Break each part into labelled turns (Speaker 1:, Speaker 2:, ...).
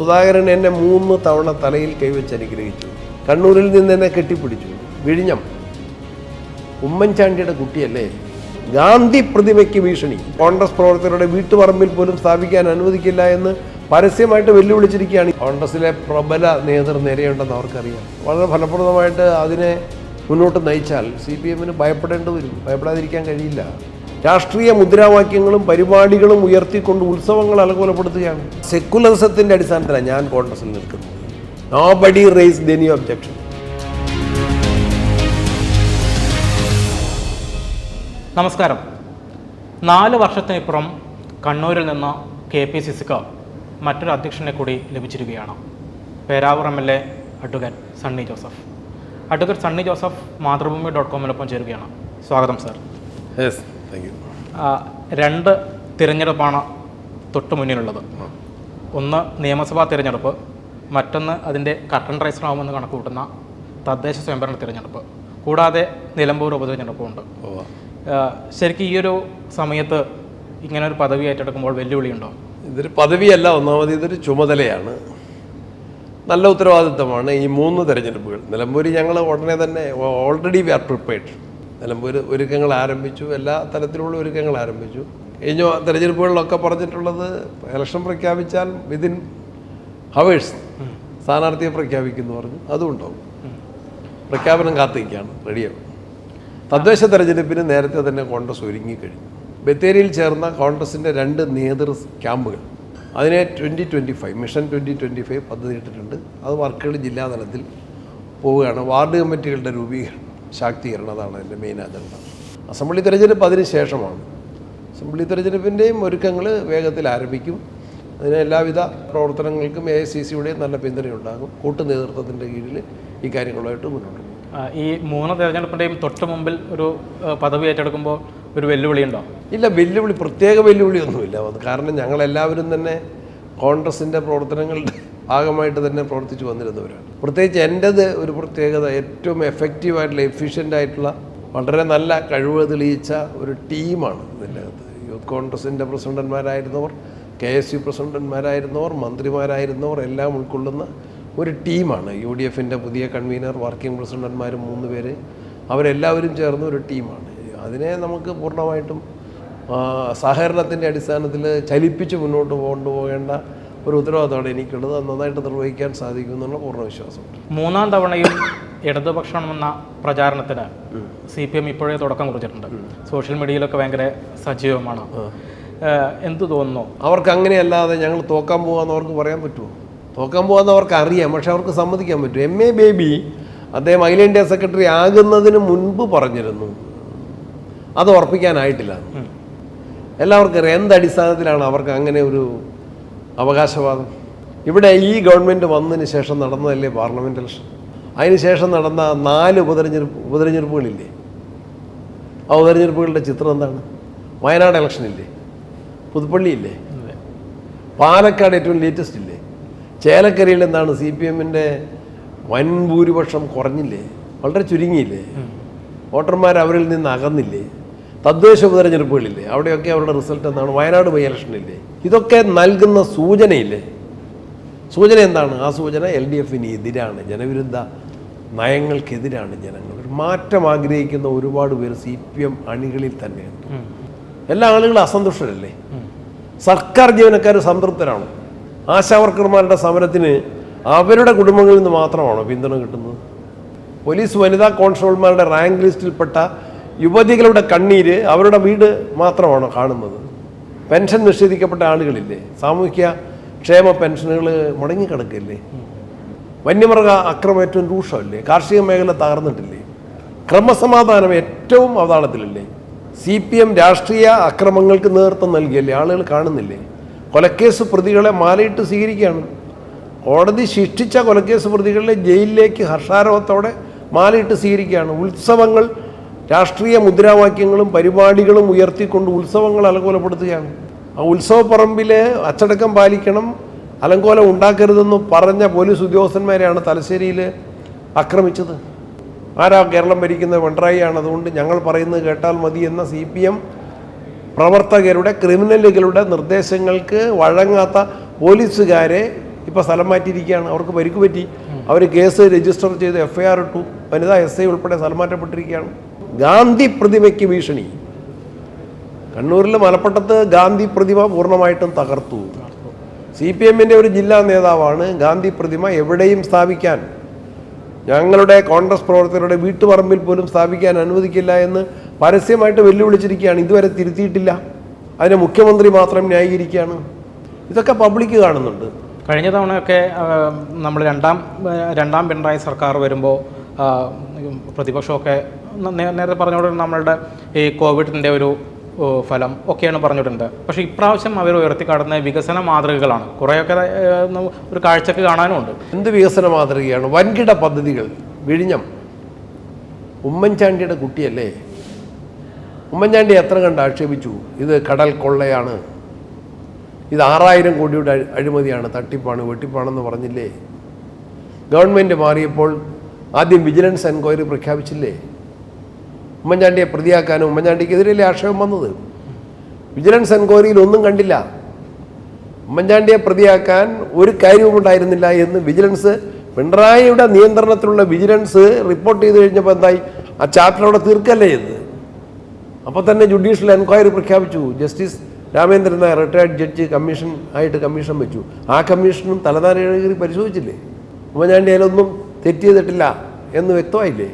Speaker 1: സുധാകരൻ എന്നെ മൂന്ന് തവണ തലയിൽ കൈവച്ച് അനുഗ്രഹിച്ചു. കണ്ണൂരിൽ നിന്ന് എന്നെ കെട്ടിപ്പിടിച്ചു. വിഴിഞ്ഞം. ഉമ്മൻചാണ്ടിയുടെ കുട്ടിയല്ലേ? ഗാന്ധി പ്രതിമയ്ക്ക് ഭീഷണി. കോൺഗ്രസ് പ്രവർത്തകരുടെ വീട്ടുപറമ്പിൽ പോലും സ്ഥാപിക്കാൻ അനുവദിക്കില്ല എന്ന് പരസ്യമായിട്ട് വെല്ലുവിളിച്ചിരിക്കുകയാണ് കോൺഗ്രസിലെ പ്രബല നേതൃ നിരയുണ്ടെന്ന് അവർക്കറിയാം. വളരെ ഫലപ്രദമായിട്ട് അതിനെ മുന്നോട്ട് നയിച്ചാൽ സി പി എമ്മിന് ഭയപ്പെടേണ്ടി വരും. ഭയപ്പെടാതിരിക്കാൻ കഴിയില്ല. രാഷ്ട്രീയ മുദ്രാവാക്യങ്ങളും പരിപാടികളും ഉയർത്തിക്കൊണ്ട് ഉത്സവങ്ങൾ അലകോലപ്പെടുത്തുകയാണ് സെക്കുലറിസത്തിന്റെ അടിസ്ഥാനത്തിലാണ് ഞാൻ കോൺഗ്രസിൽ നിൽക്കുന്നത്. Nobody raise any objection
Speaker 2: നമസ്കാരം. നാല് വർഷത്തിനിപ്പുറം കണ്ണൂരിൽ നിന്ന് കെ പി സി സിക്ക് മറ്റൊരു അധ്യക്ഷനെ കൂടി ലഭിച്ചിരിക്കുകയാണ്. Peravoor M L A advocate Sunny Joseph. Advocate Sunny Joseph Mathrubhumi dot കോമിനൊപ്പം ചേരുകയാണ്. സ്വാഗതം സാർ.
Speaker 1: യെസ് താങ്ക് യു
Speaker 2: രണ്ട് തിരഞ്ഞെടുപ്പാണ് തൊട്ട് മുന്നിലുള്ളത്. ഒന്ന് നിയമസഭാ തിരഞ്ഞെടുപ്പ് മറ്റൊന്ന് അതിന്റെ കട്ടൺ റൈസറാവുമെന്ന് കണക്ക് കൂട്ടുന്ന തദ്ദേശ സ്വയംഭരണ തിരഞ്ഞെടുപ്പ്. കൂടാതെ നിലമ്പൂർ ഉപതിരഞ്ഞെടുപ്പുമുണ്ട്. ഉണ്ട് ശരിക്കും ഈ ഒരു സമയത്ത് ഇങ്ങനെ ഒരു പദവി ഏറ്റെടുക്കുമ്പോൾ വെല്ലുവിളിയുണ്ടോ
Speaker 1: ഇതൊരു പദവിയല്ല ഒന്നാമത് ഇതൊരു ചുമതലയാണ്. നല്ല ഉത്തരവാദിത്തമാണ് ഈ മൂന്ന് തിരഞ്ഞെടുപ്പുകൾ. നിലമ്പൂരി ഞങ്ങൾ ഉടനെ തന്നെ already we are prepared Nilambur ഒരുക്കങ്ങൾ ആരംഭിച്ചു എല്ലാ തരത്തിലുള്ള ഒരുക്കങ്ങൾ ആരംഭിച്ചു. കഴിഞ്ഞ തെരഞ്ഞെടുപ്പുകളിലൊക്കെ പറഞ്ഞിട്ടുള്ളത് ഇലക്ഷൻ പ്രഖ്യാപിച്ചാൽ വിതിൻ ഹവേഴ്സ് സ്ഥാനാർത്ഥിയെ പ്രഖ്യാപിക്കുന്നു പറഞ്ഞു. അതും ഉണ്ടാവും പ്രഖ്യാപനം കാത്തിരിക്കുകയാണ് റെഡിയാവും. തദ്ദേശ തെരഞ്ഞെടുപ്പിന് നേരത്തെ തന്നെ കോൺഗ്രസ് ഒരുങ്ങിക്കഴിഞ്ഞു. ബത്തേരിയിൽ ചേർന്ന കോൺഗ്രസിന്റെ രണ്ട് നേതൃ ക്യാമ്പുകൾ. അതിനെ twenty twenty five mission twenty twenty five പദ്ധതി ഇട്ടിട്ടുണ്ട് അത് വർക്കുകൾ ജില്ലാതലത്തിൽ പോവുകയാണ്. വാർഡ് കമ്മിറ്റികളുടെ രൂപീകരണം. ശാക്തീകരണം അതാണ് എന്റെ മെയിൻ അജണ്ട അസംബ്ലി തെരഞ്ഞെടുപ്പ് അതിന് ശേഷമാണ്. അസംബ്ലി തെരഞ്ഞെടുപ്പിന്റെയും ഒരുക്കങ്ങൾ വേഗത്തിൽ ആരംഭിക്കും. അതിന് എല്ലാവിധ പ്രവർത്തനങ്ങൾക്കും എ ഐ സി സിയുടെയും നല്ല പിന്തുണയുണ്ടാകും. കൂട്ടു നേതൃത്വത്തിന്റെ കീഴിൽ ഈ കാര്യങ്ങളുമായിട്ട് മുന്നോട്ട് പോകും.
Speaker 2: ഈ മൂന്ന് തെരഞ്ഞെടുപ്പിന്റെയും തൊട്ട് മുമ്പിൽ ഒരു പദവി ഏറ്റെടുക്കുമ്പോൾ ഒരു വെല്ലുവിളി ഉണ്ടോ
Speaker 1: ഇല്ല വെല്ലുവിളി പ്രത്യേക വെല്ലുവിളിയൊന്നുമില്ല. അത് കാരണം ഞങ്ങളെല്ലാവരും തന്നെ കോൺഗ്രസിന്റെ പ്രവർത്തനങ്ങളുടെ ഭാഗമായിട്ട് തന്നെ പ്രവർത്തിച്ചു വന്നിരുന്നവരാണ്. പ്രത്യേകിച്ച് എന്റേത് ഒരു പ്രത്യേകത ഏറ്റവും എഫക്റ്റീവായിട്ടുള്ള എഫിഷ്യന്റ് ആയിട്ടുള്ള വളരെ നല്ല കഴിവ് തെളിയിച്ച ഒരു ടീമാണ് ഇതിന്റെ അകത്ത് യൂത്ത് കോൺഗ്രസിന്റെ പ്രസിഡന്റ്മാരായിരുന്നവർ കെ എസ് യു പ്രസിഡന്റ്മാരായിരുന്നവർ മന്ത്രിമാരായിരുന്നവർ എല്ലാം ഉൾക്കൊള്ളുന്ന ഒരു ടീമാണ്. യു ഡി എഫിന്റെ പുതിയ കൺവീനർ വർക്കിംഗ് പ്രസിഡന്റ്മാർ മൂന്ന് പേര് അവരെല്ലാവരും ചേർന്ന ഒരു ടീമാണ്. അതിനെ നമുക്ക് പൂർണമായിട്ടും സഹകരണത്തിന്റെ അടിസ്ഥാനത്തിൽ ചലിപ്പിച്ച് മുന്നോട്ട് കൊണ്ടുപോകേണ്ട ഒരു ഉത്തരവാദിത്തമാണ് എനിക്കുള്ളത്. അത് നന്നായിട്ട് നിർവഹിക്കാൻ സാധിക്കും എന്നുള്ള പൂർണ വിശ്വാസമുണ്ട്
Speaker 2: മൂന്നാം തവണയും ഇടതുപക്ഷമെന്ന പ്രചാരണത്തിന് സി പി എം ഇപ്പോഴേ തുടക്കം കുറിച്ചിട്ടുണ്ട്. സോഷ്യൽ മീഡിയയിലൊക്കെ ഭയങ്കര സജീവമാണ്. എന്തു തോന്നുന്നു?
Speaker 1: അവർക്ക് അങ്ങനെയല്ലാതെ ഞങ്ങൾ തോക്കാൻ പോകാമെന്ന് അവർക്ക് പറയാൻ പറ്റുമോ? തോക്കാൻ പോകാമെന്ന് അവർക്ക് അറിയാം പക്ഷെ അവർക്ക് സമ്മതിക്കാൻ പറ്റും. എം എ ബേബി അദ്ദേഹം അഖില ഇന്ത്യ സെക്രട്ടറി ആകുന്നതിന് മുൻപ് പറഞ്ഞിരുന്നു. അത് ഉറപ്പിക്കാനായിട്ടില്ല. എല്ലാവർക്കും അറിയാം എന്തടിസ്ഥാനത്തിലാണ് അവർക്ക് അങ്ങനെ ഒരു അവകാശവാദം. ഇവിടെ ഈ ഗവൺമെന്റ് വന്നതിന് ശേഷം നടന്നതല്ലേ പാർലമെന്റ് ഇലക്ഷൻ? അതിന് ശേഷം നടന്ന നാല് ഉപതെരഞ്ഞെടുപ്പ് ഉപതെരഞ്ഞെടുപ്പുകളില്ലേ? ആ ഉപതെരഞ്ഞെടുപ്പുകളുടെ ചിത്രം എന്താണ്? വയനാട് ഇലക്ഷനില്ലേ? പുതുപ്പള്ളി ഇല്ലേ പാലക്കാട് ഏറ്റവും ലേറ്റസ്റ്റ് ഇല്ലേ? ചേലക്കരയിൽ എന്താണ് സി പി എമ്മിന്റെ വൻ ഭൂരിപക്ഷം കുറഞ്ഞില്ലേ? വളരെ ചുരുങ്ങിയില്ലേ? വോട്ടർമാർ അവരിൽ നിന്ന് അകന്നില്ലേ? തദ്ദേശ ഉപതെരഞ്ഞെടുപ്പുകളില്ലേ? അവിടെയൊക്കെ അവരുടെ റിസൾട്ട് എന്താണ്? വയനാട് ബൈ ഇലക്ഷനില്ലേ ഇതൊക്കെ നൽകുന്ന സൂചനയില്ലേ? സൂചന എന്താണ്? ആ സൂചന എൽ ഡി എഫിന് എതിരാണ് ജനവിരുദ്ധ നയങ്ങൾക്കെതിരാണ് ജനങ്ങൾ. ഒരു മാറ്റം ആഗ്രഹിക്കുന്ന ഒരുപാട് പേര് സി പി എം അണികളിൽ തന്നെയുണ്ട്. എല്ലാ ആളുകളും അസന്തുഷ്ടരല്ലേ? സർക്കാർ ജീവനക്കാർ സംതൃപ്തരാണോ? ആശാവർക്കർമാരുടെ സമരത്തിന് അവരുടെ കുടുംബങ്ങളിൽ നിന്ന് മാത്രമാണോ പിന്തുണ കിട്ടുന്നത്? പോലീസ് വനിതാ കോൺസ്റ്റബിൾമാരുടെ റാങ്ക് ലിസ്റ്റിൽപ്പെട്ട യുവതികളുടെ കണ്ണീര് അവരുടെ വീട് മാത്രമാണോ കാണുന്നത്. പെൻഷൻ നിഷേധിക്കപ്പെട്ട ആളുകളില്ലേ? സാമൂഹ്യ ക്ഷേമ പെൻഷനുകൾ മുടങ്ങിക്കിടക്കില്ലേ വന്യമൃഗ അക്രമം ഏറ്റവും രൂക്ഷമല്ലേ? കാർഷിക മേഖല തകർന്നിട്ടില്ലേ? ക്രമസമാധാനം ഏറ്റവും അവതാളത്തിലല്ലേ? സി പി എം രാഷ്ട്രീയ അക്രമങ്ങൾക്ക് നേതൃത്വം നൽകിയല്ലേ? ആളുകൾ കാണുന്നില്ലേ? കൊലക്കേസ് പ്രതികളെ മാലയിട്ട് സ്വീകരിക്കുകയാണ്. കോടതി ശിക്ഷിച്ച കൊലക്കേസ് പ്രതികളെ ജയിലിലേക്ക് ഹർഷാരവത്തോടെ മാലയിട്ട് സ്വീകരിക്കുകയാണ്. ഉത്സവങ്ങൾ രാഷ്ട്രീയ മുദ്രാവാക്യങ്ങളും പരിപാടികളും ഉയർത്തിക്കൊണ്ട് ഉത്സവങ്ങൾ അലങ്കോലപ്പെടുത്തുകയാണ്. ആ ഉത്സവപ്പറമ്പിൽ അച്ചടക്കം പാലിക്കണം അലങ്കോലം ഉണ്ടാക്കരുതെന്ന് പറഞ്ഞ പോലീസ് ഉദ്യോഗസ്ഥന്മാരെയാണ് തലശ്ശേരിയിൽ ആക്രമിച്ചത്. ആരാ കേരളം ഭരിക്കുന്ന പിണറായിയാണ്? അതുകൊണ്ട് ഞങ്ങൾ പറയുന്നത് കേട്ടാൽ മതി എന്ന സി പി എം പ്രവർത്തകരുടെ ക്രിമിനലുകളുടെ നിർദ്ദേശങ്ങൾക്ക് വഴങ്ങാത്ത പോലീസുകാരെ ഇപ്പോൾ സ്ഥലം മാറ്റിയിരിക്കുകയാണ്. അവർക്ക് പരിക്ക് പറ്റി. അവർ കേസ് രജിസ്റ്റർ ചെയ്ത് എഫ് ഐ ആർ ഇട്ടു. വനിതാ എസ് ഐ ഉൾപ്പെടെ സ്ഥലം മാറ്റപ്പെട്ടിരിക്കുകയാണ്. ഗാന്ധി പ്രതിമയ്ക്ക് ഭീഷണി. കണ്ണൂരിൽ മലപ്പട്ടത്ത് ഗാന്ധി പ്രതിമ പൂർണമായിട്ടും തകർത്തു. സി പി എമ്മിന്റെ ഒരു ജില്ലാ നേതാവാണ് ഗാന്ധി പ്രതിമ എവിടെയും സ്ഥാപിക്കാൻ. ഞങ്ങളുടെ കോൺഗ്രസ് പ്രവർത്തകരുടെ വീട്ടുപറമ്പിൽ പോലും സ്ഥാപിക്കാൻ അനുവദിക്കില്ല എന്ന് പരസ്യമായിട്ട് വെല്ലുവിളിച്ചിരിക്കുകയാണ്. ഇതുവരെ തിരുത്തിയിട്ടില്ല. അതിനെ മുഖ്യമന്ത്രി മാത്രം ന്യായീകരിക്കുകയാണ്. ഇതൊക്കെ പബ്ലിക് കാണുന്നുണ്ട്.
Speaker 2: കഴിഞ്ഞ തവണയൊക്കെ നമ്മൾ രണ്ടാം രണ്ടാം പിണറായി സർക്കാർ വരുമ്പോൾ പ്രതിപക്ഷമൊക്കെ നേരത്തെ പറഞ്ഞുകൊണ്ട് നമ്മളുടെ ഈ കോവിഡിന്റെ ഒരു ഫലം ഒക്കെയാണ് പറഞ്ഞിട്ടുണ്ട് പക്ഷേ ഇപ്രാവശ്യം അവർ ഉയർത്തിക്കാട്ടുന്ന വികസന മാതൃകകളാണ്. കുറേയൊക്കെ ഒരു കാഴ്ചക്ക് കാണാനുമുണ്ട്
Speaker 1: എന്ത് വികസന മാതൃകയാണ്? വൻകിട പദ്ധതികൾ. വിഴിഞ്ഞം. ഉമ്മൻചാണ്ടിയുടെ കുട്ടിയല്ലേ? ഉമ്മൻചാണ്ടി എത്ര കണ്ട് ആക്ഷേപിച്ചു? ഇത് കടൽ കൊള്ളയാണ്. ഇത് ആറായിരം കോടിയുടെ അഴി- അഴിമതിയാണ്. തട്ടിപ്പാണ് വെട്ടിപ്പാണെന്ന് പറഞ്ഞില്ലേ? ഗവൺമെന്റ് മാറിയപ്പോൾ ആദ്യം വിജിലൻസ് എൻക്വയറി പ്രഖ്യാപിച്ചില്ലേ? ഉമ്മൻചാണ്ടിയെ പ്രതിയാക്കാനും ഉമ്മൻചാണ്ടിക്കെതിരെയല്ലേ ആക്ഷേപം വന്നത്? വിജിലൻസ് എൻക്വയറിയിൽ ഒന്നും കണ്ടില്ല. ഉമ്മൻചാണ്ടിയെ പ്രതിയാക്കാൻ ഒരു കാര്യവും ഉണ്ടായിരുന്നില്ല എന്ന് വിജിലൻസ് പിണറായിയുടെ നിയന്ത്രണത്തിലുള്ള വിജിലൻസ് റിപ്പോർട്ട് ചെയ്ത് കഴിഞ്ഞപ്പോൾ എന്തായി? ആ ചാപ്റ്റർ അവിടെ തീർക്കല്ലേ എന്ന്. അപ്പോൾ തന്നെ ജുഡീഷ്യൽ എൻക്വയറി പ്രഖ്യാപിച്ചു. Justice Ramendran Nair retired judge commission ആയിട്ട് കമ്മീഷൻ വെച്ചു. ആ കമ്മീഷനും തലനാരി പരിശോധിച്ചില്ലേ? ഉമ്മൻചാണ്ടി അതിലൊന്നും തെറ്റ് ചെയ്തിട്ടില്ല എന്ന് വ്യക്തമായില്ലേ?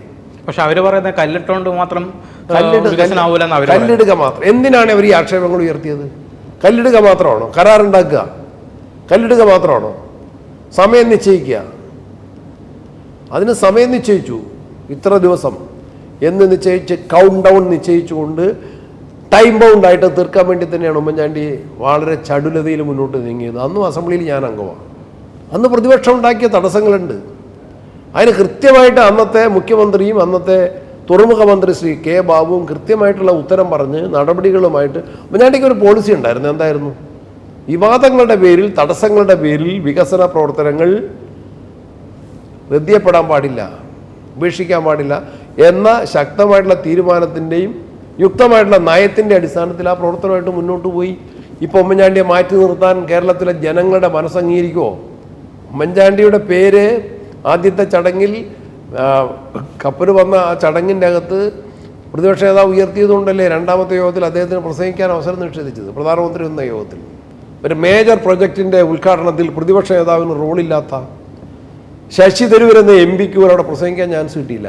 Speaker 2: പക്ഷെ അവർ പറയുന്ന കല്ലിട്ടുകൊണ്ട് മാത്രം
Speaker 1: കല്ലിടുക മാത്രം. എന്തിനാണ് അവർ ഈ ആക്ഷേപങ്ങൾ ഉയർത്തിയത്? കല്ലിടുക മാത്രമാണോ? കരാറുണ്ടാക്കുക കല്ലിടുക മാത്രമാണോ? സമയം നിശ്ചയിക്കുക. അതിന് സമയം നിശ്ചയിച്ചു. ഇത്ര ദിവസം. എന്ന് നിശ്ചയിച്ച് കൗണ്ട് ഡൗൺ നിശ്ചയിച്ചുകൊണ്ട് ടൈം ബൗണ്ട് ആയിട്ട് തീർക്കാൻ വേണ്ടി തന്നെയാണ് ഉമ്മൻചാണ്ടി വളരെ ചടുലതയിൽ മുന്നോട്ട് നീങ്ങിയത്. അന്നും അസംബ്ലിയിൽ ഞാൻ അംഗമാണ്. അന്ന് പ്രതിപക്ഷം ഉണ്ടാക്കിയ തടസ്സങ്ങളുണ്ട്. അതിന് കൃത്യമായിട്ട് അന്നത്തെ മുഖ്യമന്ത്രിയും അന്നത്തെ തുറമുഖ മന്ത്രി ശ്രീ കെ ബാബുവും കൃത്യമായിട്ടുള്ള ഉത്തരം പറഞ്ഞ് നടപടികളുമായിട്ട് ഉമ്മൻചാണ്ടിക്ക് ഒരു പോളിസി ഉണ്ടായിരുന്നു. എന്തായിരുന്നു? വിവാദങ്ങളുടെ പേരിൽ തടസ്സങ്ങളുടെ പേരിൽ വികസന പ്രവർത്തനങ്ങൾ റദ്ദിയപ്പെടാൻ പാടില്ല ഉപേക്ഷിക്കാൻ പാടില്ല എന്ന ശക്തമായിട്ടുള്ള തീരുമാനത്തിന്റെയും യുക്തമായിട്ടുള്ള നയത്തിന്റെ അടിസ്ഥാനത്തിൽ ആ പ്രവർത്തനമായിട്ട് മുന്നോട്ട് പോയി. ഇപ്പോൾ ഉമ്മൻചാണ്ടിയെ മാറ്റി നിർത്താൻ കേരളത്തിലെ ജനങ്ങളുടെ മനസ്സംഗീകരിക്കുമോ ഉമ്മൻചാണ്ടിയുടെ പേര് ആദ്യത്തെ ചടങ്ങിൽ കപ്പൽ വന്ന ആ ചടങ്ങിന്റെ അകത്ത് പ്രതിപക്ഷ നേതാവ് ഉയർത്തിയതുകൊണ്ടല്ലേ രണ്ടാമത്തെ യോഗത്തിൽ അദ്ദേഹത്തിന് പ്രസംഗിക്കാൻ അവസരം നിഷേധിച്ചത്? പ്രധാനമന്ത്രി എന്ന യോഗത്തിൽ. ഒരു മേജർ പ്രൊജക്റ്റിന്റെ ഉദ്ഘാടനത്തിൽ പ്രതിപക്ഷ നേതാവിന് റോളില്ലാത്ത ശശി തരൂർ എന്ന എം പിക്ക് അവിടെ പ്രസംഗിക്കാൻ ചാൻസ് കിട്ടിയില്ല.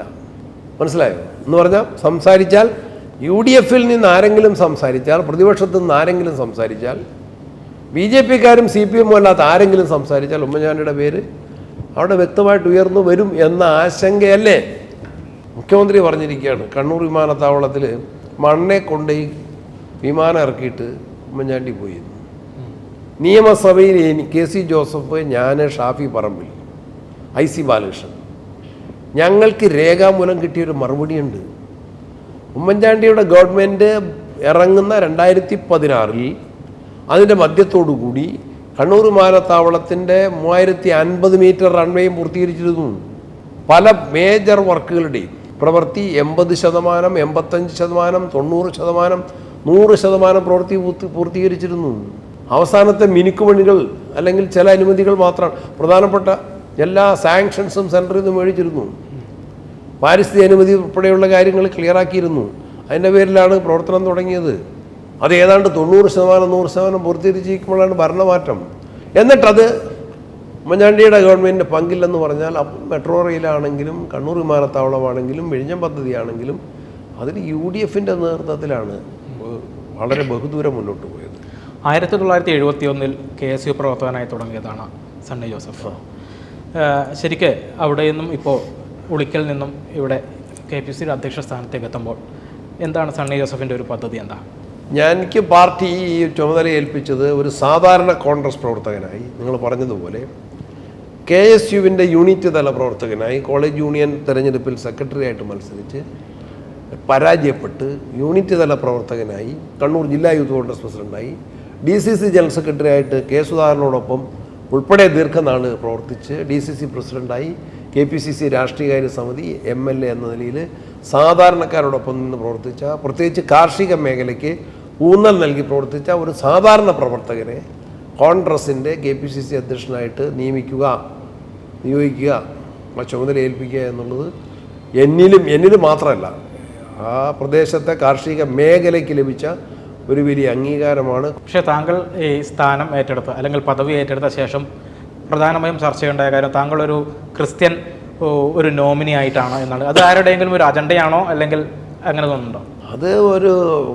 Speaker 1: മനസ്സിലായോ? എന്ന് പറഞ്ഞാൽ സംസാരിച്ചാൽ യു ഡി എഫിൽ നിന്ന് ആരെങ്കിലും സംസാരിച്ചാൽ പ്രതിപക്ഷത്തു നിന്ന് ആരെങ്കിലും സംസാരിച്ചാൽ ബി ജെ പിക്കാരും സി പി എമ്മും അല്ലാത്ത ആരെങ്കിലും സംസാരിച്ചാൽ ഉമ്മൻചാണ്ടിയുടെ പേര് അവിടെ വ്യക്തമായിട്ട് ഉയർന്നു വരും എന്ന ആശങ്കയല്ലേ? മുഖ്യമന്ത്രി പറഞ്ഞിരിക്കുകയാണ് കണ്ണൂർ വിമാനത്താവളത്തിൽ മണ്ണെ കൊണ്ടുപോയി വിമാനം ഇറക്കിയിട്ട് ഉമ്മൻചാണ്ടി പോയി നിയമസഭയിൽ കെ സി ജോസഫ് ഞാൻ ഷാഫി പറമ്പിൽ ഐ സി ബാലകൃഷ്ണൻ. ഞങ്ങൾക്ക് രേഖാമൂലം കിട്ടിയൊരു മറുപടിയുണ്ട്. ഉമ്മൻചാണ്ടിയുടെ ഗവൺമെന്റ് ഇറങ്ങുന്ന രണ്ടായിരത്തി പതിനാറിൽ അതിന്റെ മധ്യത്തോടു കൂടി കണ്ണൂർ വിമാനത്താവളത്തിന്റെ മൂവായിരത്തി അൻപത് മീറ്റർ റൺവേയും പൂർത്തീകരിച്ചിരുന്നു. പല മേജർ വർക്കുകളുടെയും പ്രവൃത്തി എൺപത് ശതമാനം എൺപത്തഞ്ച് ശതമാനം തൊണ്ണൂറ് ശതമാനം നൂറ് ശതമാനം പ്രവൃത്തി പൂർത്തി പൂർത്തീകരിച്ചിരുന്നു. അവസാനത്തെ മിനുക്കുമണികൾ അല്ലെങ്കിൽ ചില അനുമതികൾ മാത്രമാണ് പ്രധാനപ്പെട്ട എല്ലാ സാങ്ഷൻസും സെന്ററിൽ നിന്ന് മേടിച്ചിരുന്നു. പാരിസ്ഥിതിക അനുമതി ഉൾപ്പെടെയുള്ള കാര്യങ്ങൾ ക്ലിയറാക്കിയിരുന്നു അതിന്റെ പേരിലാണ് പ്രവർത്തനം തുടങ്ങിയത്. അത് ഏതാണ്ട് തൊണ്ണൂറ് ശതമാനം നൂറ് ശതമാനം പൂർത്തീകരിച്ചിരിക്കുമ്പോഴാണ് ഭരണമാറ്റം. എന്നിട്ടത് ഉമ്മൻചാണ്ടിയുടെ ഗവൺമെന്റിന്റെ പങ്കില്ലെന്ന് പറഞ്ഞാൽ മെട്രോ റെയിലാണെങ്കിലും കണ്ണൂർ വിമാനത്താവളമാണെങ്കിലും വിഴിഞ്ഞം പദ്ധതിയാണെങ്കിലും അതിൽ യു ഡി എഫിന്റെ നേതൃത്വത്തിലാണ് വളരെ ബഹുദൂരം മുന്നോട്ട് പോയത്.
Speaker 2: ആയിരത്തി തൊള്ളായിരത്തി എഴുപത്തി ഒന്നിൽ കെ എസ് യു പ്രവർത്തകനായി തുടങ്ങിയതാണ് സണ്ണി ജോസഫ്. ശരിക്ക് അവിടെ നിന്നും ഇപ്പോൾ ഉളിക്കൽ നിന്നും ഇവിടെ കെ പി സിയുടെ അധ്യക്ഷ സ്ഥാനത്തേക്ക് എത്തുമ്പോൾ എന്താണ് സണ്ണി ജോസഫിന്റെ ഒരു പദ്ധതി എന്താ?
Speaker 1: ഞാൻ എനിക്ക് പാർട്ടി ഈ ചുമതല ഏൽപ്പിച്ചത് ഒരു സാധാരണ കോൺഗ്രസ് പ്രവർത്തകനായി നിങ്ങൾ പറഞ്ഞതുപോലെ കെ എസ് യുവിന്റെ യൂണിറ്റ് തല പ്രവർത്തകനായി കോളേജ് യൂണിയൻ തെരഞ്ഞെടുപ്പിൽ സെക്രട്ടറി ആയിട്ട് മത്സരിച്ച് പരാജയപ്പെട്ട് യൂണിറ്റ് തല പ്രവർത്തകനായി കണ്ണൂർ ജില്ലാ യൂത്ത് കോൺഗ്രസ് പ്രസിഡന്റായി D C C general secretary ആയിട്ട് കെ സുധാകരനോടൊപ്പം ഉൾപ്പെടെ ദീർഘനാൾ പ്രവർത്തിച്ച് ഡി സി സി പ്രസിഡന്റായി കെ പി സി സി രാഷ്ട്രീയകാര്യ സമിതി എം എൽ എ എന്ന നിലയിൽ സാധാരണക്കാരോടൊപ്പം നിന്ന് പ്രവർത്തിച്ച പ്രത്യേകിച്ച് കാർഷിക മേഖലയ്ക്ക് ഊന്നൽ നൽകി പ്രവർത്തിച്ച ഒരു സാധാരണ പ്രവർത്തകനെ കോൺഗ്രസിന്റെ കെ പി സി സി അധ്യക്ഷനായിട്ട് നിയമിക്കുക നിയോഗിക്കുക ആ ചുമതല ഏൽപ്പിക്കുക എന്നുള്ളത് എന്നിലും എന്നിലും മാത്രമല്ല ആ പ്രദേശത്തെ കാർഷിക മേഖലയ്ക്ക് ലഭിച്ച ഒരു വലിയ അംഗീകാരമാണ്.
Speaker 2: പക്ഷേ താങ്കൾ ഈ സ്ഥാനം ഏറ്റെടുത്ത അല്ലെങ്കിൽ പദവി ഏറ്റെടുത്ത ശേഷം പ്രധാനമായും ചർച്ച ചെയ്യേണ്ട കാര്യം താങ്കൾ ഒരു ക്രിസ്ത്യൻ ഒരു നോമിനി ആയിട്ടാണോ എന്നാണ് അത് ആരുടെയെങ്കിലും ഒരു അജണ്ടയാണോ അല്ലെങ്കിൽ അങ്ങനെ തോന്നുന്നുണ്ടോ?
Speaker 1: അത് ഒരു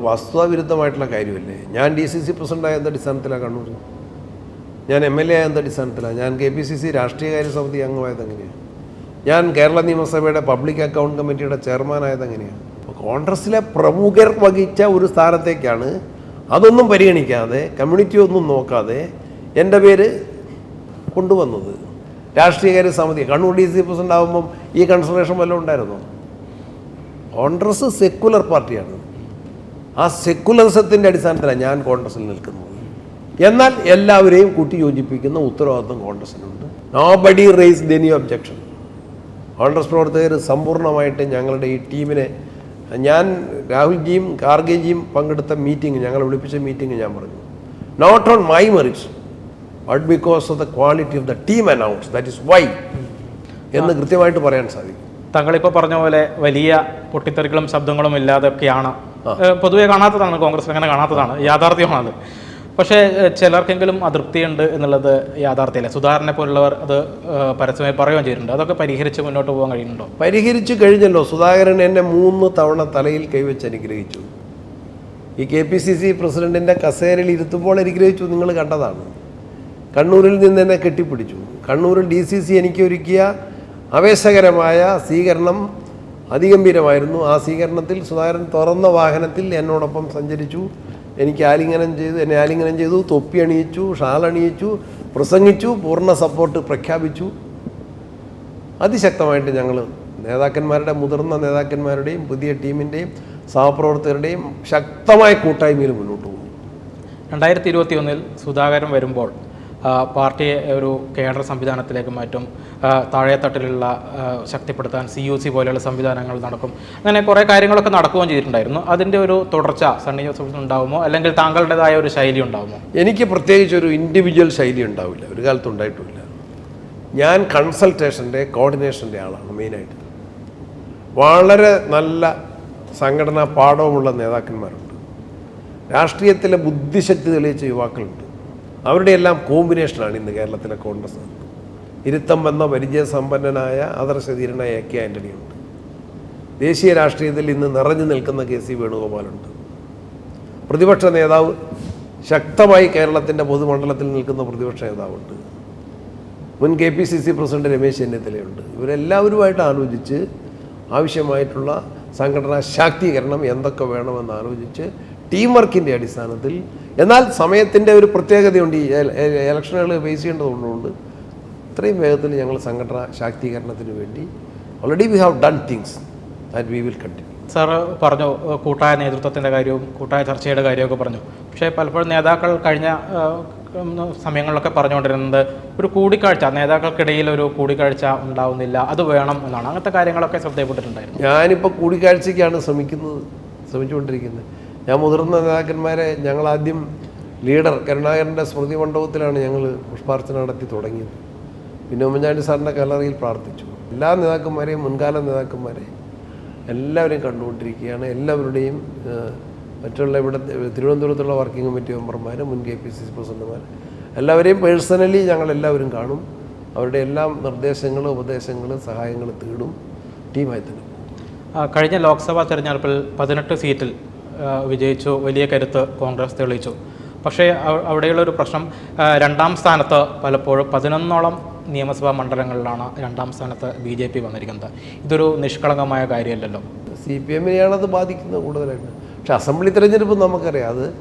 Speaker 1: വസ്തുതാവിരുദ്ധമായിട്ടുള്ള കാര്യമല്ലേ? ഞാൻ ഡി സി സി പ്രസിഡന്റായ അടിസ്ഥാനത്തിലാണ് കണ്ണൂർ ഞാൻ എം എൽ എ ആയ എന്ത് അടിസ്ഥാനത്തിലാണ്. ഞാൻ കെ പി സി സി രാഷ്ട്രീയകാര്യ സമിതി അംഗമായത് എങ്ങനെയാണ് ഞാൻ കേരള നിയമസഭയുടെ പബ്ലിക് അക്കൗണ്ട് കമ്മിറ്റിയുടെ ചെയർമാനായത് എങ്ങനെയാണ് കോൺഗ്രസ്സിലെ പ്രമുഖർ വഹിച്ച ഒരു സ്ഥാനത്തേക്കാണ് അതൊന്നും പരിഗണിക്കാതെ കമ്മ്യൂണിറ്റി ഒന്നും നോക്കാതെ എന്റെ പേര് കൊണ്ടുവന്നത്. രാഷ്ട്രീയകാര്യ സമിതി കണ്ണൂർ ഡി സി പ്രസിഡന്റ് ആകുമ്പം ഈ കൺസിഡറേഷൻ വല്ലതും ഉണ്ടായിരുന്നോ? കോൺഗ്രസ് സെക്കുലർ പാർട്ടിയാണ്. ആ സെക്കുലറിസത്തിന്റെ അടിസ്ഥാനത്തിലാണ് ഞാൻ കോൺഗ്രസിൽ നിൽക്കുന്നത്. എന്നാൽ എല്ലാവരെയും കൂട്ടി യോജിപ്പിക്കുന്ന ഉത്തരവാദിത്വം കോൺഗ്രസിനുണ്ട് nobody raised any objection congress പ്രവർത്തകർ സമ്പൂർണമായിട്ട് ഞങ്ങളുടെ ഈ ടീമിനെ ഞാൻ രാഹുൽജിയും കാർഗേജിയും പങ്കെടുത്ത മീറ്റിംഗ് ഞങ്ങളെ വിളിപ്പിച്ച മീറ്റിംഗ് ഞാൻ പറഞ്ഞു. Not on my merits but because of the quality of the team announce that is why എന്ന് കൃത്യമായിട്ട് പറയാൻ സാധിക്കും.
Speaker 2: താങ്കളിപ്പോൾ പറഞ്ഞ പോലെ വലിയ പൊട്ടിത്തെറികളും ശബ്ദങ്ങളും ഇല്ലാതൊക്കെയാണ് പൊതുവെ കാണാത്തതാണ് കോൺഗ്രസ് അങ്ങനെ കാണാത്തതാണ് യാഥാർത്ഥ്യമാണത്. പക്ഷേ ചിലർക്കെങ്കിലും അതൃപ്തിയുണ്ട് എന്നുള്ളത് യാഥാർത്ഥ്യമല്ല? സുധാകരനെ പോലുള്ളവർ അത് പരസ്യമായി പറയുകയും ചെയ്തിട്ടുണ്ട്. അതൊക്കെ പരിഹരിച്ച് മുന്നോട്ട് പോകാൻ കഴിയുന്നുണ്ടോ?
Speaker 1: പരിഹരിച്ചു കഴിഞ്ഞല്ലോ. സുധാകരൻ എന്നെ മൂന്ന് തവണ തലയിൽ കൈവച്ച് അനുഗ്രഹിച്ചു. ഈ കെ പി സി സി പ്രസിഡന്റിന്റെ കസേരയിൽ ഇരുത്തുമ്പോൾ അനുഗ്രഹിച്ചു. നിങ്ങൾ കണ്ടതാണ്. കണ്ണൂരിൽ നിന്ന് എന്നെ കെട്ടിപ്പിടിച്ചു. കണ്ണൂരിൽ ഡി സി സി എനിക്ക് ഒരുക്കിയ ആവേശകരമായ സ്വീകരണം അതിഗംഭീരമായിരുന്നു. ആ സ്വീകരണത്തിൽ സുധാകരൻ തുറന്ന വാഹനത്തിൽ എന്നോടൊപ്പം സഞ്ചരിച്ചു. എനിക്ക് ആലിംഗനം ചെയ്തു എന്നെ ആലിംഗനം ചെയ്തു തൊപ്പി അണിയിച്ചു ഷാൾ അണിയിച്ചു പ്രസംഗിച്ചു പൂർണ സപ്പോർട്ട് പ്രഖ്യാപിച്ചു. അതിശക്തമായിട്ട് ഞങ്ങൾ നേതാക്കന്മാരുടെ മുതിർന്ന നേതാക്കന്മാരുടെയും പുതിയ ടീമിന്റെയും സഹപ്രവർത്തകരുടെയും ശക്തമായ കൂട്ടായ്മയിൽ മുന്നോട്ട് പോകും
Speaker 2: രണ്ടായിരത്തി ഇരുപത്തി ഒന്നിൽ സുധാകരൻ വരുമ്പോൾ പാർട്ടിയെ ഒരു കേഡർ സംവിധാനത്തിലേക്ക് മാറ്റും താഴെത്തട്ടിലുള്ള ശക്തിപ്പെടുത്താൻ സി യു സി പോലെയുള്ള സംവിധാനങ്ങൾ നടക്കും. അങ്ങനെ കുറേ കാര്യങ്ങളൊക്കെ നടക്കുകയും ചെയ്തിട്ടുണ്ടായിരുന്നു. അതിന്റെ ഒരു തുടർച്ച സണ്ണി ജോസഫിന് ഉണ്ടാവുമോ? അല്ലെങ്കിൽ താങ്കളുടേതായ ഒരു ശൈലി ഉണ്ടാവുമോ?
Speaker 1: എനിക്ക് പ്രത്യേകിച്ച് ഒരു ഇൻഡിവിജ്വൽ ശൈലി ഉണ്ടാവില്ല. ഒരു കാലത്ത് ഉണ്ടായിട്ടുമില്ല ഞാൻ കൺസൾട്ടേഷന്റെ കോർഡിനേഷന്റെ ആളാണ് മെയിനായിട്ട് വളരെ നല്ല സംഘടനാ പാഠവുമുള്ള നേതാക്കന്മാരുണ്ട്. രാഷ്ട്രീയത്തിലെ ബുദ്ധിശക്തി തെളിയിച്ച യുവാക്കളുണ്ട്. അവരുടെ എല്ലാം കോമ്പിനേഷനാണ് ഇന്ന് കേരളത്തിലെ കോൺഗ്രസ്. ഇരുത്തം എന്ന പരിചയസമ്പന്നനായ ആദർശധീരനായ എ കെ ആന്റണിയുണ്ട് ദേശീയ രാഷ്ട്രീയത്തിൽ ഇന്ന് നിറഞ്ഞു നിൽക്കുന്ന കെ സി വേണുഗോപാലുണ്ട്. പ്രതിപക്ഷ നേതാവ് ശക്തമായി കേരളത്തിന്റെ പൊതുമണ്ഡലത്തിൽ നിൽക്കുന്ന പ്രതിപക്ഷ നേതാവുണ്ട്. മുൻ K P C C president Ramesh ചെന്നിത്തലയുണ്ട്. ഇവരെല്ലാവരുമായിട്ട് ആലോചിച്ച് ആവശ്യമായിട്ടുള്ള സംഘടനാ ശാക്തീകരണം എന്തൊക്കെ വേണമെന്ന് ആലോചിച്ച് ടീം വർക്കിന്റെ അടിസ്ഥാനത്തിൽ എന്നാൽ സമയത്തിന്റെ ഒരു പ്രത്യേകതയുണ്ട് ഈ ഇലക്ഷനുകൾ ഫേസ് ചെയ്യേണ്ടതുകൊണ്ടുകൊണ്ട് ഇത്രയും വേഗത്തിൽ ഞങ്ങൾ സംഘടന ശാക്തീകരണത്തിന് വേണ്ടി already we have done things and we will continue
Speaker 2: sir പറഞ്ഞു കൂട്ടായ നേതൃത്വത്തിന്റെ കാര്യവും കൂട്ടായ ചർച്ചയുടെ കാര്യമൊക്കെ പറഞ്ഞു. പക്ഷേ പലപ്പോഴും നേതാക്കൾ കഴിഞ്ഞ സമയങ്ങളിലൊക്കെ പറഞ്ഞുകൊണ്ടിരുന്നത് ഒരു കൂടിക്കാഴ്ച നേതാക്കൾക്കിടയിൽ ഒരു കൂടിക്കാഴ്ച ഉണ്ടാവുന്നില്ല അത് വേണം എന്നാണ്. അങ്ങനത്തെ കാര്യങ്ങളൊക്കെ ശ്രദ്ധയപ്പെട്ടിട്ടുണ്ടായിരുന്നു
Speaker 1: ഞാനിപ്പോൾ കൂടിക്കാഴ്ചയ്ക്കാണ് ശ്രമിക്കുന്നത് ശ്രമിച്ചുകൊണ്ടിരിക്കുന്നത്. ഞാൻ മുതിർന്ന നേതാക്കന്മാരെ ഞങ്ങൾ ആദ്യം ലീഡർ കരുണാകരന്റെ സ്മൃതി മണ്ഡപത്തിലാണ് ഞങ്ങൾ പുഷ്പാർച്ചന നടത്തി തുടങ്ങിയത്. പിന്നെ ഉമ്മൻചാണ്ടി സാറിന്റെ കല്ലറയിൽ പ്രാർത്ഥിച്ചു. എല്ലാ നേതാക്കന്മാരെയും മുൻകാല നേതാക്കന്മാരെ എല്ലാവരെയും കണ്ടുകൊണ്ടിരിക്കുകയാണ്. എല്ലാവരുടെയും മറ്റുള്ള ഇവിടെ തിരുവനന്തപുരത്തുള്ള വർക്കിംഗ് കമ്മിറ്റി മെമ്പർമാർ മുൻ കെ പി സി സി പ്രസിഡന്റുമാർ എല്ലാവരെയും പേഴ്സണലി ഞങ്ങൾ എല്ലാവരും കാണും. അവരുടെ എല്ലാം നിർദ്ദേശങ്ങളും ഉപദേശങ്ങളും സഹായങ്ങളും തേടും. ടീമായി തന്നെ.
Speaker 2: കഴിഞ്ഞ ലോക്സഭാ തെരഞ്ഞെടുപ്പിൽ പതിനെട്ട് സീറ്റിൽ വിജയിച്ചു. വലിയ കരുത്ത് കോൺഗ്രസ് തെളിയിച്ചു. പക്ഷേ അവിടെയുള്ള ഒരു പ്രശ്നം രണ്ടാം സ്ഥാനത്ത് പലപ്പോഴും പതിനൊന്നോളം നിയമസഭാ മണ്ഡലങ്ങളിലാണ് രണ്ടാം സ്ഥാനത്ത് ബി ജെ പി വന്നിരിക്കുന്നത്. ഇതൊരു നിഷ്കളങ്കമായ കാര്യമല്ലല്ലോ.
Speaker 1: സി പി എമ്മിനെയാണ് അത് ബാധിക്കുന്നത് കൂടുതലായിട്ട്. പക്ഷെ അസംബ്ലി തെരഞ്ഞെടുപ്പ് നമുക്കറിയാം. അത്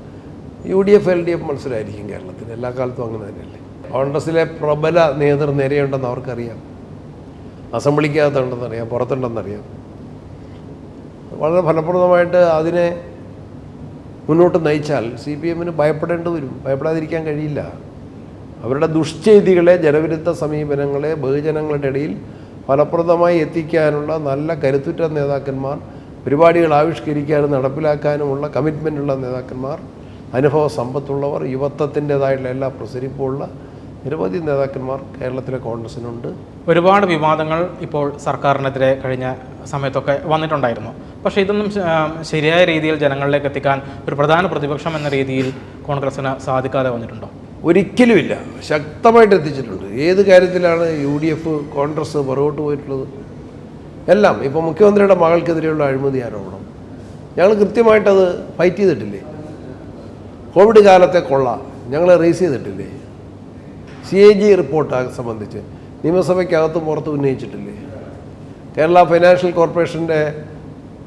Speaker 1: U D F L D F മത്സരമായിരിക്കും കേരളത്തിൽ. എല്ലാ കാലത്തും അങ്ങനെ തന്നെയല്ലേ? കോൺഗ്രസിലെ പ്രബല നേതൃനിരയുണ്ടെന്ന് അവർക്കറിയാം. അസംബ്ലിക്കകത്തുണ്ടെന്നറിയാം പുറത്തുണ്ടെന്നറിയാം വളരെ ഫലപ്രദമായിട്ട് അതിനെ മുന്നോട്ട് നയിച്ചാൽ സി പി എമ്മിന് ഭയപ്പെടേണ്ടി വരും. ഭയപ്പെടാതിരിക്കാൻ കഴിയില്ല. അവരുടെ ദുഷ്ചെയ്തികളെ ജനവിരുദ്ധ സമീപനങ്ങളെ ബഹുജനങ്ങളുടെ ഇടയിൽ ഫലപ്രദമായി എത്തിക്കാനുള്ള നല്ല കരുത്തുറ്റ നേതാക്കന്മാർ പരിപാടികൾ ആവിഷ്കരിക്കാനും നടപ്പിലാക്കാനുമുള്ള കമ്മിറ്റ്മെന്റുള്ള നേതാക്കന്മാർ അനുഭവ സമ്പത്തുള്ളവർ യുവത്വത്തിന്റെതായിട്ടുള്ള എല്ലാ പ്രസരിപ്പുമുള്ള നിരവധി നേതാക്കന്മാർ കേരളത്തിലെ കോൺഗ്രസിനുണ്ട്.
Speaker 2: ഒരുപാട് വിവാദങ്ങൾ ഇപ്പോൾ സർക്കാരിനെതിരെ കഴിഞ്ഞ സമയത്തൊക്കെ വന്നിട്ടുണ്ടായിരുന്നു. പക്ഷേ ഇതൊന്നും ശരിയായ രീതിയിൽ ജനങ്ങളിലേക്ക് എത്തിക്കാൻ ഒരു പ്രധാന പ്രതിപക്ഷം എന്ന രീതിയിൽ കോൺഗ്രസിന് സാധിക്കാതെ വന്നിട്ടുണ്ടോ?
Speaker 1: ഒരിക്കലുമില്ല. ശക്തമായിട്ട് എത്തിച്ചിട്ടുണ്ട്. ഏത് കാര്യത്തിലാണ് യു ഡി എഫ് കോൺഗ്രസ് പുറകോട്ട് പോയിട്ടുള്ളത്? എല്ലാം. ഇപ്പോൾ മുഖ്യമന്ത്രിയുടെ മകൾക്കെതിരെയുള്ള അഴിമതി ആരോപണം. ഞങ്ങൾ കൃത്യമായിട്ടത് ഫൈറ്റ് ചെയ്തിട്ടില്ലേ? കോവിഡ് കാലത്തെ കൊള്ള ഞങ്ങൾ റേസ് ചെയ്തിട്ടില്ലേ? സി എ ജി റിപ്പോർട്ട് സംബന്ധിച്ച് നിയമസഭയ്ക്കകത്തും പുറത്ത് ഉന്നയിച്ചിട്ടില്ലേ? കേരള ഫൈനാൻഷ്യൽ കോർപ്പറേഷന്റെ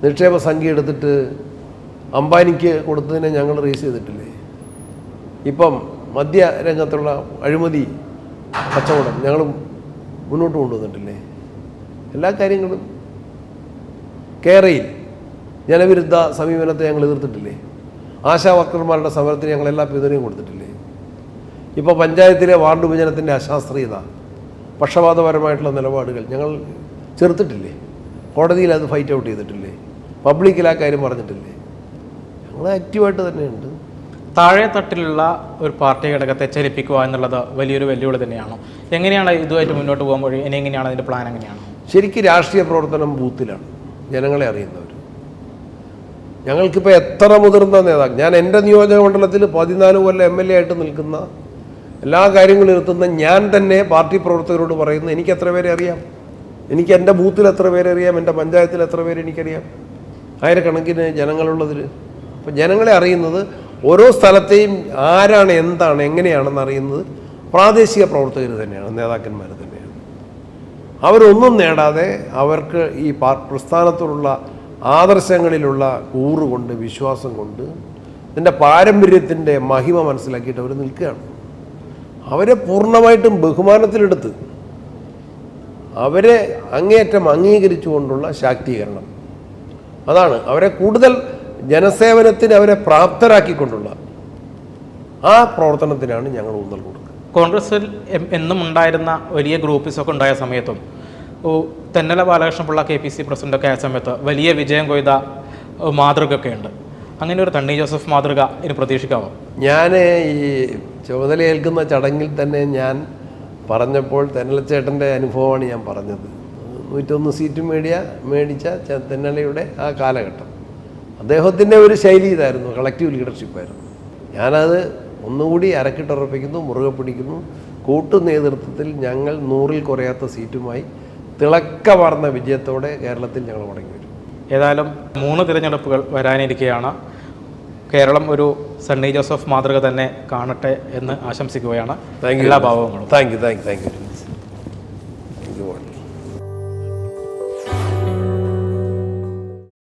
Speaker 1: നിക്ഷേപ സംഖ്യ എടുത്തിട്ട് അംബാനിക്ക് കൊടുത്തതിനെ ഞങ്ങൾ റേസ് ചെയ്തിട്ടില്ലേ? ഇപ്പം മദ്യ രംഗത്തുള്ള അഴിമതി കച്ചവടം ഞങ്ങൾ മുന്നോട്ട് കൊണ്ടുവന്നിട്ടില്ലേ? എല്ലാ കാര്യങ്ങളും കേരയിൽ ജനവിരുദ്ധ സമീപനത്തെ ഞങ്ങൾ എതിർത്തിട്ടില്ലേ? ആശാ വർക്കർമാരുടെ സമരത്തിന് ഞങ്ങൾ എല്ലാ പിന്തുണയും കൊടുത്തിട്ടില്ലേ? ഇപ്പോൾ പഞ്ചായത്തിലെ വാർഡ് വിഭജനത്തിന്റെ അശാസ്ത്രീയത പക്ഷപാതപരമായിട്ടുള്ള നിലപാടുകൾ ഞങ്ങൾ ചെറുത്തിട്ടില്ലേ? കോടതിയിൽ അത് ഫൈറ്റ് ഔട്ട് ചെയ്തിട്ടില്ലേ? പബ്ലിക്കിൽ ആ കാര്യം പറഞ്ഞിട്ടില്ലേ? ഞങ്ങൾ ആക്റ്റീവായിട്ട് തന്നെയുണ്ട്.
Speaker 2: താഴെ തട്ടിലുള്ള ഒരു പാർട്ടി ഘടകത്തെ ചലിപ്പിക്കുക എന്നുള്ളത് വലിയൊരു വെല്ലുവിളി തന്നെയാണ്. എങ്ങനെയാണ് ഇതുമായിട്ട് മുന്നോട്ട് പോകുമ്പോൾ ഇനി എങ്ങനെയാണ് അതിന്റെ പ്ലാൻ എങ്ങനെയാണ്?
Speaker 1: ശരിക്കും രാഷ്ട്രീയ പ്രവർത്തനം ബൂത്തിലാണ്. ജനങ്ങളെ അറിയുന്നവർ ഞങ്ങൾക്കിപ്പോൾ എത്ര മുതിർന്ന നേതാക്കൾ ഞാൻ എന്റെ നിയോജക മണ്ഡലത്തിൽ പതിനാല് കൊല്ലം എം എൽ എ ആയിട്ട് നിൽക്കുന്ന എല്ലാ കാര്യങ്ങളും ഇരുത്തുന്ന ഞാൻ തന്നെ പാർട്ടി പ്രവർത്തകരോട് പറയുന്നു എനിക്ക് എത്ര പേരെ അറിയാം? എനിക്ക് എന്റെ ബൂത്തിൽ എത്ര പേരെ അറിയാം? എന്റെ പഞ്ചായത്തിൽ എത്ര പേരെ എനിക്കറിയാം? ആയിരക്കണക്കിന് ജനങ്ങളുള്ളതിൽ അപ്പം ജനങ്ങളെ അറിയുന്നത് ഓരോ സ്ഥലത്തെയും ആരാണ് എന്താണ് എങ്ങനെയാണെന്ന് അറിയുന്നത് പ്രാദേശിക പ്രവർത്തകർ തന്നെയാണ് നേതാക്കന്മാർ തന്നെയാണ്. അവരൊന്നും നേടാതെ അവർക്ക് ഈ പ്രസ്ഥാനത്തോടുള്ള ആദർശങ്ങളിലുള്ള കൂറുകൊണ്ട് വിശ്വാസം കൊണ്ട് ഇതിന്റെ പാരമ്പര്യത്തിന്റെ മഹിമ മനസ്സിലാക്കിയിട്ട് അവർ നിൽക്കുകയാണ്. അവരെ പൂർണമായിട്ടും ബഹുമാനത്തിലെടുത്ത് അവരെ അങ്ങേയറ്റം അംഗീകരിച്ചുകൊണ്ടുള്ള ശാക്തീകരണം. അതാണ് അവരെ കൂടുതൽ ജനസേവനത്തിന് അവരെ പ്രാപ്തരാക്കിക്കൊണ്ടുള്ള ആ പ്രവർത്തനത്തിനാണ് ഞങ്ങൾ ഊന്നൽ കൊടുക്കുന്നത്
Speaker 2: കോൺഗ്രസിൽ എന്നും ഉണ്ടായിരുന്ന വലിയ ഗ്രൂപ്പിസൊക്കെ ഉണ്ടായ സമയത്തും Thennala Balakrishna Pillai K P C പ്രസിഡന്റൊക്കെ ആയ സമയത്ത് വലിയ വിജയം കൊയ്ത ഓ, മാതൃകയൊക്കെ ഉണ്ട് അങ്ങനെ ഒരു തണ്ണി ജോസഫ് മാതൃക ഇനി പ്രതീക്ഷിക്കാമോ
Speaker 1: ഞാൻ ഈ ചുമതലയേൽക്കുന്ന ചടങ്ങിൽ തന്നെ ഞാൻ പറഞ്ഞപ്പോൾ തെന്നലച്ചേട്ടന്റെ അനുഭവമാണ് ഞാൻ പറഞ്ഞത്. നൂറ്റൊന്ന് സീറ്റ് മേടിയ മേടിച്ച ചെന്നലയുടെ ആ കാലഘട്ടം. അദ്ദേഹത്തിന്റെ ഒരു ശൈലി ഇതായിരുന്നു കളക്റ്റീവ് ലീഡർഷിപ്പായിരുന്നു ഞാനത് ഒന്നുകൂടി അരക്കിട്ടുറപ്പിക്കുന്നു മുറുകെ പിടിക്കുന്നു. കൂട്ടു നേതൃത്വത്തിൽ ഞങ്ങൾ നൂറിൽ കുറയാത്ത സീറ്റുമായി തിളക്കമാർന്ന വിജയത്തോടെ കേരളത്തിൽ ഞങ്ങൾ മടങ്ങി വരും.
Speaker 2: ഏതായാലും മൂന്ന് തിരഞ്ഞെടുപ്പുകൾ വരാനിരിക്കുകയാണ് കേരളം ഒരു സണ്ണി ജോസഫ് മാതൃക തന്നെ കാണട്ടെ എന്ന് ആശംസിക്കുകയാണ്. എല്ലാ ഭാവങ്ങളും.
Speaker 1: Thank you thank you thank you